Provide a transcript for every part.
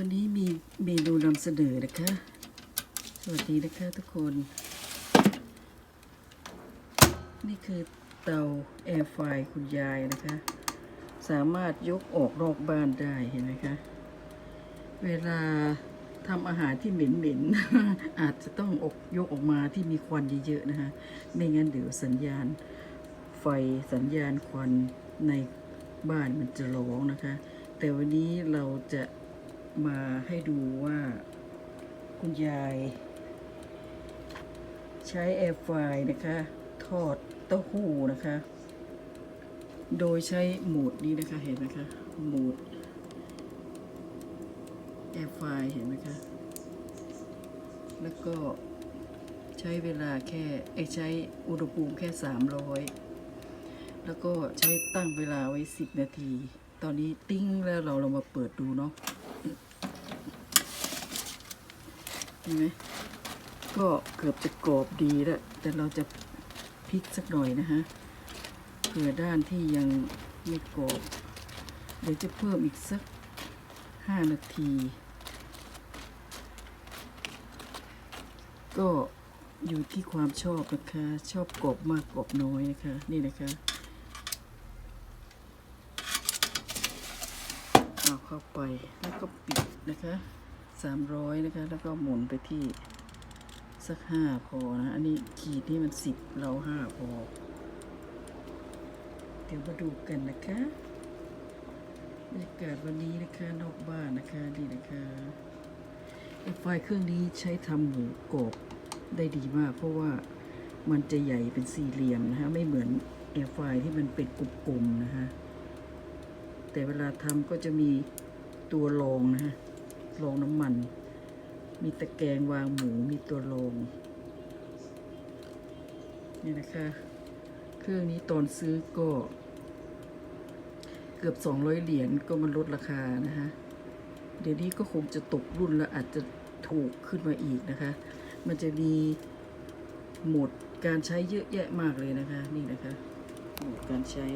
วันนี้มีเมนูนำเสนอนะคะ สวัสดีนะคะทุกคน นี่คือเตาแอร์ไฟคุณยายนะคะ สามารถยกออกนอกบ้านได้เห็นไหมคะ เวลาทำอาหารที่เหม็นๆ อาจจะต้องออกยกออกมาที่มีควันเยอะๆนะคะ ไม่งั้นเดี๋ยวสัญญาณ ไฟสัญญาณควันในบ้านมันจะร้องนะคะ แต่วันนี้เราจะ มาให้ดูว่าคุณยาย ใช้แอร์ไฟร์นะคะ ทอดเต้าหู้นะคะ โดยใช้โหมดนี้นะคะเห็นไหมคะโหมดแอร์ไฟร์เห็นไหมคะ แล้วก็ใช้เวลาแค่ใช้อุณหภูมิแค่ 300 แล้วก็ใช้ตั้งเวลาไว้ 10 นาที ตอนนี้ติ้งแล้วเราเรามาเปิดดูเนาะ เห็นไหมก็เกือบจะกรอบดีแล้ว แต่เราจะพลิกสักหน่อยนะฮะเผื่อด้านที่ยังไม่กรอบ เดี๋ยวจะเพิ่มอีกสัก5นาที ก็อยู่ที่ความชอบนะคะ ชอบกรอบมากกรอบน้อยนะคะ นี่นะคะเอาเข้าไปแล้วก็ปิดนะคะ สามร้อยนะคะ แล้วก็หมุนไปที่สักห้าพอนะ อันนี้ขีดนี่มันสิบเราห้าพอ เดี๋ยวมาดูกันนะคะบรรยากาศวันนี้นะคะนอกบ้านนะคะดีนะคะไอไฟเครื่องนี้ใช้ทำหมูกรอบได้ดีมาก เพราะว่ามันจะใหญ่เป็นสี่เหลี่ยมนะคะไม่เหมือนแอร์ไฟที่มันเป็นกลมๆนะคะแต่เวลาทำก็จะมีตัวรองนะฮะ โรงน้ำมัน มีตะแกรงวางหมูมีตัวโรงนี่นะคะ เครื่องนี้ตอนซื้อก็ เกือบ 200 เหรียญก็มันลดราคานะคะ เดี๋ยวนี้ก็คงจะตกรุ่นแล้วอาจจะถูกขึ้นมาอีกนะคะ มันจะมีโหมดการใช้เยอะแยะมากเลยนะคะ นี่นะคะโหมดการใช้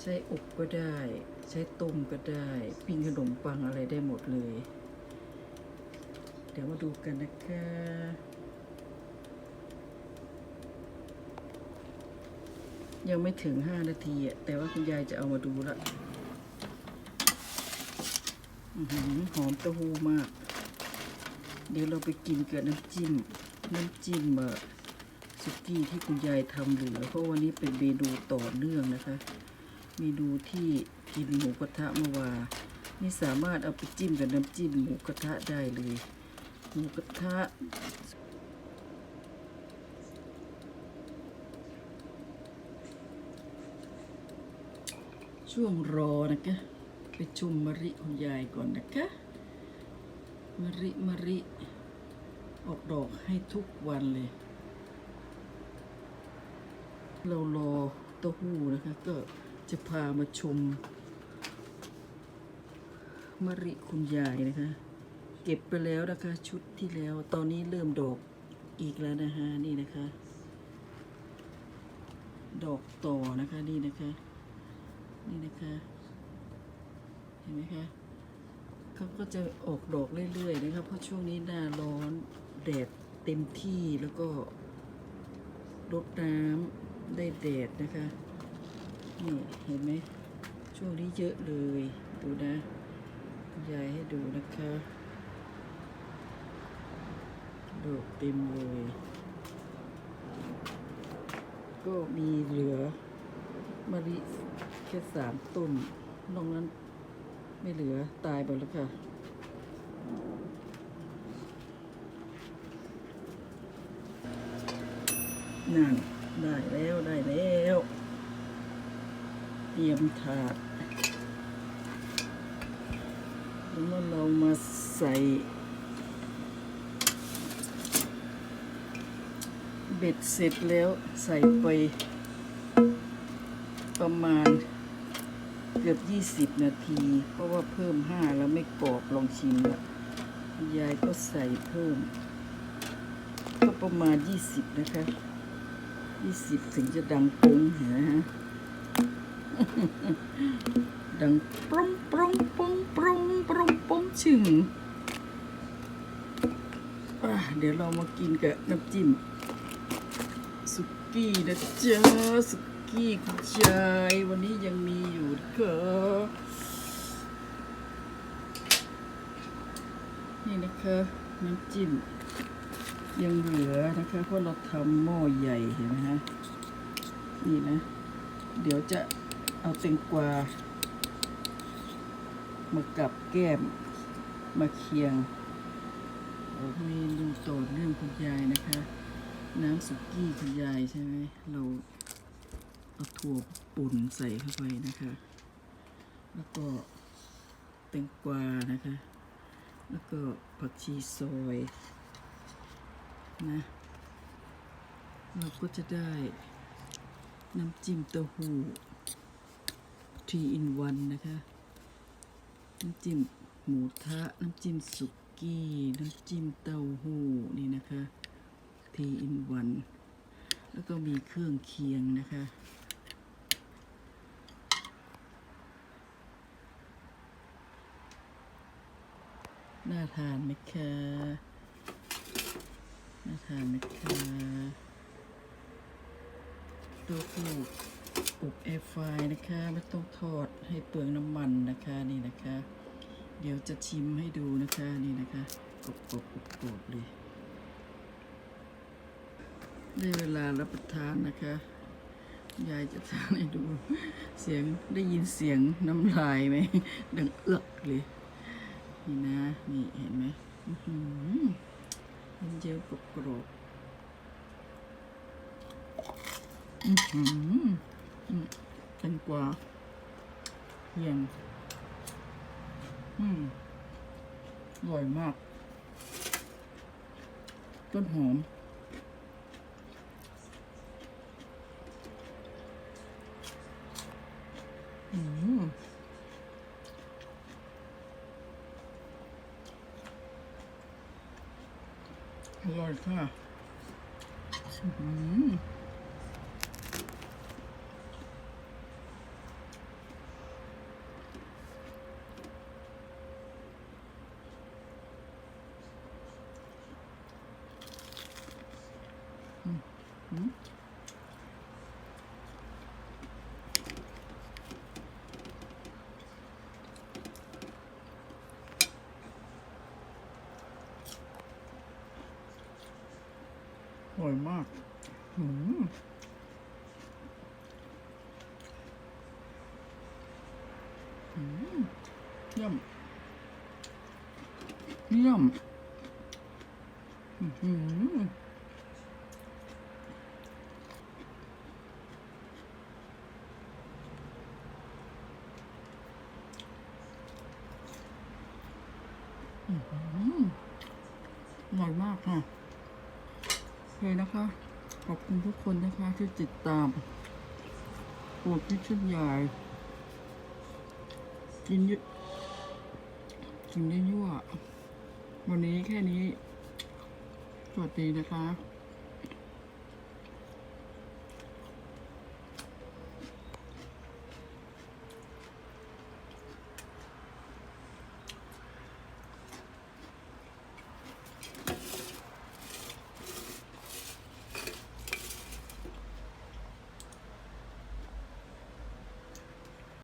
ใช้อบก็ได้ ใช้ต้มก็ได้ ปิ้งขนมปังอะไรได้หมดเลย เดี๋ยวมาดูกันนะคะยังไม่ถึงห้านาทีอะแต่ว่าคุณยายจะเอามาดูละหอหอมเต้าหู้มาก เดี๋ยวเราไปกินกับน้ำจิ้ม น้ำจิ้มเอ่อสุกี้ที่คุณยายทำเหลือ เพราะวันนี้เป็นเมนูต่อเนื่องนะคะ เมนูที่กินหมูกระทะเมื่อวานนี่สามารถเอาไปจิ้มกับน้ำจิ้มหมูกระทะได้เลย หมูกระทะช่วงรอนะคะ ไปชุมมะริคุณยายก่อนนะคะมะริมะริ ออกดอกให้ทุกวันเลย เรารอเต้าหู้นะคะก็ จะพามาชมมะริคุณยายนะคะ เก็บไปแล้วนะคะ ชุดที่แล้วตอนนี้เริ่มดอกอีกแล้วนะคะนี่นะคะ ดอกต่อนะคะนี่นะคะ นี่นะคะ เห็นไหมคะเขาก็จะออกดอกเรื่อยๆนะคะเพราะช่วงนี้หน้าร้อนแดดเต็มที่แล้วก็รดน้ำได้แดดนะคะ นี่เห็นไหมช่วงนี้เยอะเลย ดูนะยายให้ดูนะคะดอกเต็มเลย ก็มีเหลือมะลิแค่สามต้นนอกนั้นไม่เหลือตายไปแล้วค่ะนั่นได้แล้วได้แล้ว เตรียมถาดแล้วเรามาใส่เบ็ดเสร็จแล้วใส่ไปประมาณเกือบ 20 นาที เพราะว่าเพิ่ม 5 แล้วไม่กรอบลองชิมละยายก็ใส่เพิ่ม ก็ประมาณ 20 นะคะ 20 ถึงจะดังปุ้งเห็นไหมฮะ ดังปรุงปรุงปรุงปรุงปรุงปรุงชึงเดี๋ยวเรามากินกับน้ำจิ้มสุกี้นะจ๊ะสุกี้คุณชายวันนี้ยังมีอยู่นะคะนี่นะคะน้ำจิ้มยังเหลือนะคะเพราะเราทำหม้อใหญ่เห็นไหมฮะนี่นะ เดี๋ยวจะ เอาแตงกวามากับแก้ม มาเคียงเมนูต่อเนื่องคุณยายนะคะ น้ำสุกี้คุณยายใช่ไหมเราเอาถั่วปุ่นใส่เข้าไปนะคะ แล้วก็แตงกวานะคะ แล้วก็ผักชีซอยนะเราก็จะได้น้ำจิ้มเต้าหู้ 3 in 1นวันนะคะ น้ำจิ้มหมูทะ น้ำจิ้มสุกี้ น้ำจิ้มเต้าหู้นี่นะคะทีอินวันแล้วก็มีเครื่องเคียงนะคะน่าทานไหมคะ น่าทานไหมคะเต้าหู้อบ ไฟนะคะ ไม่ต้องทอดให้เปลืองน้ำมันนะคะนี่นะคะ เดี๋ยวจะชิมให้ดูนะคะนี่นะคะกรอบกรอบกรอบกรอบเลยได้เวลารับประทานนะคะ ยายจะทานให้ดูเสียงได้ยินเสียงน้ำลายไหมดังเอือกเลยนี่นะนี่เห็นไหมอื้อหือมันเยอะกรอบกรอบอือหืออืม แตงกวาเพียงอืมอร่อยมาก ต้นหอม อืมอร่อยค่ะ อืม อร่อยมากอืมเยี่ยม เยี่ยม อือหืออื้อหืออ ร่อยมากค่ะโอเคนะคะ ขอบคุณทุกคนนะคะที่ติดตามโปรดพิชิตยายกินเยอะกินได้ยั่ว วันนี้แค่นี้ สวัสดีนะคะ